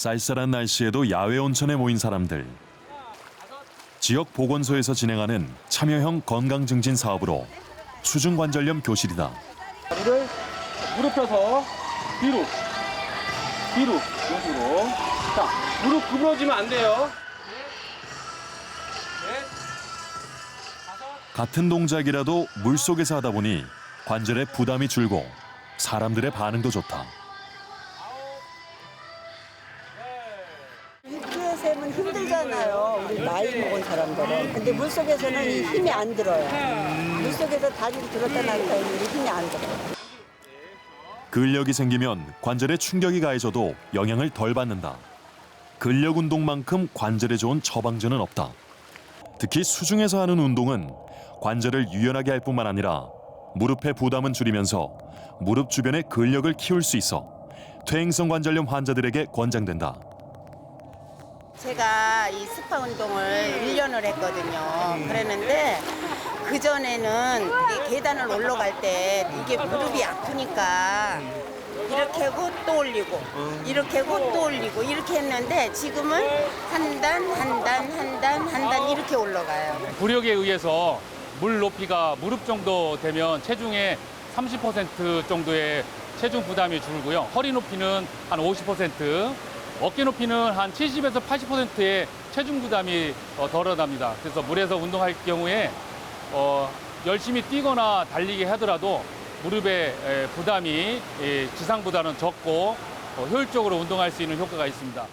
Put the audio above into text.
쌀쌀한 날씨에도 야외 온천에 모인 사람들. 지역 보건소에서 진행하는 참여형 건강 증진 사업으로 수중 관절염 교실이다. 물을 무릎 펴서 뒤로 뒤로 이런 식으로 자 무릎 구부러지면 안 돼요 같은 동작이라도 물 속에서 하다 보니 관절에 부담이 줄고 사람들의 반응도 좋다. 샘은 힘들잖아요. 우리 나이 먹은 사람들은. 근데 물 속에서는 이 힘이 안 들어요. 물 속에서 다리를 들었다 놨다 했는데 힘이 안 들어요. 근력이 생기면 관절에 충격이 가해져도 영향을 덜 받는다. 근력 운동만큼 관절에 좋은 처방전은 없다. 특히 수중에서 하는 운동은 관절을 유연하게 할 뿐만 아니라 무릎의 부담은 줄이면서 무릎 주변의 근력을 키울 수 있어 퇴행성 관절염 환자들에게 권장된다. 제가 이 스파 운동을 1년을 했거든요. 그랬는데 그전에는 계단을 올라갈 때 이게 무릎이 아프니까 이렇게 하고 또 올리고 이렇게 하고 또 올리고 이렇게 했는데 지금은 한 단, 한 단, 한 단, 한 단 이렇게 올라가요. 부력에 의해서 물 높이가 무릎 정도 되면 체중의 30% 정도의 체중 부담이 줄고요. 허리 높이는 한 50%, 어깨 높이는 한 70에서 80%의 체중 부담이 어, 덜어납니다. 그래서 물에서 운동할 경우에 어, 열심히 뛰거나 달리기 하더라도 무릎의 에, 부담이 예, 지상보다는 적고 어, 효율적으로 운동할 수 있는 효과가 있습니다.